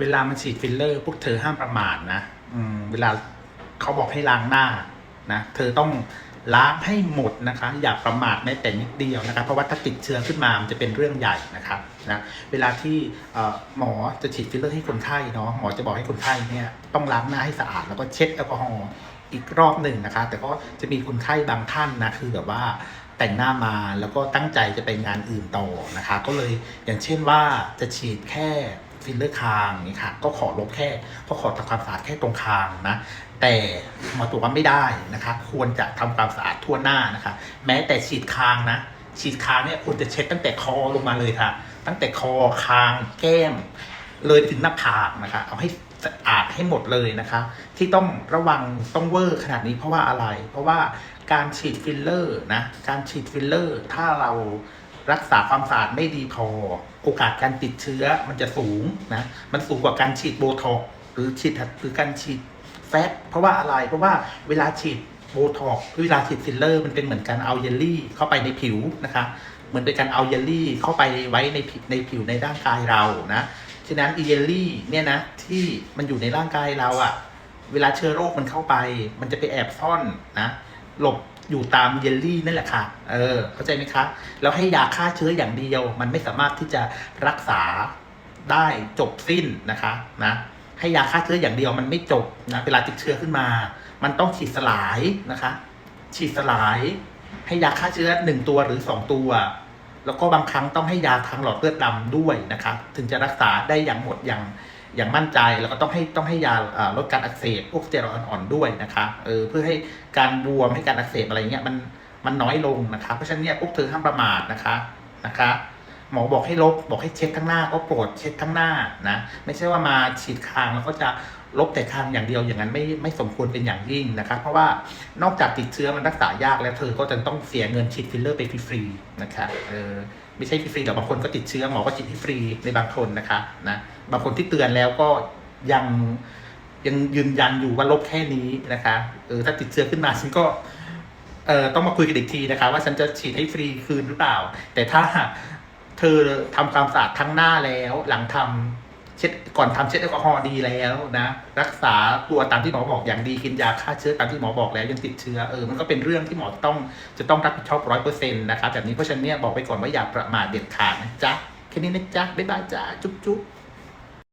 เวลามันฉีดฟิลเลอร์พวกเธอห้ามประมาทนะอืมเวลาเขาบอกให้ล้างหน้านะเธอต้องล้างให้หมดนะคะ อย่าประมาทแม้แต่นิดเดียวนะครับเพราะว่าถ้าติดเชื้อขึ้นมามันจะเป็นเรื่องใหญ่นะครับนะเวลาที่หมอจะฉีดฟิลเลอร์ให้คนไข้เนาะหมอจะบอกให้คนไข้เนี่ยต้องล้างหน้าให้สะอาดแล้วก็เช็ดแอลกอฮอล์อีกรอบหนึ่งนะคะ แต่ก็จะมีคนไข้บางท่านนะคือแบบว่าแต่งหน้ามาแล้วก็ตั้งใจจะไปงานอื่นต่อนะคะ ก็เลยอย่างเช่นว่าจะฉีดแค่ ฟิลเลอร์คางนี่ค่ะ ก็ขอลบแค่ก็ขอทำความสะอาดแค่ตรงคางนะ แต่หมอตัวว่าไม่ได้นะคะ ควรจะทำความสะอาดทั่วหน้านะคะ แม้แต่ฉีดคางนะ ฉีดคางเนี่ยควรจะเช็ดตั้งแต่คอลงมาเลยค่ะ ตั้งแต่คอคางแก้ม เลยถึงหน้าผากนะคะ เอาให้สะอาดให้หมดเลยนะคะ ที่ต้องระวังต้องเวอร์ขนาดนี้เพราะว่าอะไร เพราะว่าการฉีดฟิลเลอร์นะ การฉีดฟิลเลอร์ ถ้าเรา รักษาความสะอาดไม่ดีพอ โอกาสการติดเชื้อมันจะสูงนะมันสูงกว่าการฉีดโบท็อกซ์หรือฉีดหรือการฉีดแฟตเพราะว่าอะไรเพราะว่าเวลาฉีดโบท็อกซ์เวลาฉีดฟิลเลอร์มันเป็นเหมือนการเอาเยลลี่เข้าไปในผิวนะคะเหมือนเป็นการเอาเยลลี่เข้าไปไว้ในผิวในผิวในร่างกายเรานะฉะนั้นอีเยลลี่เนี่ยนะที่มันอยู่ในร่างกายเราอะเวลาเชื้อโรคมันเข้าไป มันจะไปแอบซ่อนนะหลบ อยู่ตามเยลลี่นั่นแหละค่ะ เออ เข้าใจไหมคะ แล้วให้ยาฆ่าเชื้ออย่างเดียว มันไม่สามารถที่จะรักษาได้จบสิ้นนะคะนะให้ยาฆ่าเชื้ออย่างเดียวมันไม่จบนะเวลาติดเชื้อขึ้นมา มันต้องฉีดสลายนะคะ ฉีดสลาย ให้ยาฆ่าเชื้อหนึ่งตัวหรือสองตัว แล้วก็บางครั้งต้องให้ยาทางหลอดเลือดดำด้วยนะครับถึงจะรักษาได้อย่างหมดอย่าง อย่างมั่นใจแล้วก็ต้องให้ต้องให้ยาลดการอักเสบพวกสเตียรอยด์อ่อนๆด้วยนะคะเออเพื่อให้การบวมให้การอักเสบอะไรเงี้ยมันมันน้อยลงนะคะเพราะฉะนั้นเนี่ยพวกเธอห้ามประมาทนะคะนะคะ หมอบอกให้ลบบอกให้เช็ดทั้งหน้าก็โปรดเช็ดทั้งหน้านะไม่ใช่ว่ามาฉีดคางแล้วก็จะลบแต่คางอย่างเดียวอย่างนั้นไม่ไม่สมควรเป็นอย่างยิ่งนะครับ เพราะว่านอกจากติดเชื้อมันรักษายากแล้วเธอก็จะต้องเสียเงินฉีดฟิลเลอร์ไปฟรีๆนะคะเออไม่ใช่ฟรีๆแต่บางคนก็ติดเชื้อหมอก็ฉีดให้ฟรีในบางคนนะคะนะบางคนที่เตือนแล้วก็ยังยังยืนยันอยู่ว่าลบแค่นี้นะคะเออถ้าติดเชื้อขึ้นมาฉันก็เอ่อต้องมาคุยกันอีกทีนะคะ ว่าฉันจะฉีดให้ฟรีคืนหรือเปล่า แต่ถ้า เธอทำความสะอาดทั้งหน้าแล้ว หลังทำเช็ดก่อนทำเช็ดแอลกอฮอล์ดีแล้วนะ รักษาตัวตามที่หมอบอกอย่างดีกินยาฆ่าเชื้อตามที่หมอบอกแล้วยังติดเชื้อเออมันก็เป็นเรื่องที่หมอต้องจะต้องรับผิดชอบร้อยเปอร์เซ็นต์นะครับแบบนี้เพราะฉะนั้นเนี่ยบอกไปก่อนว่าอย่าประมาทเด็ดขาดนะจ๊ะแค่นี้นะจ๊ะบ๊ายบายจ้าจุ๊บจุ๊บ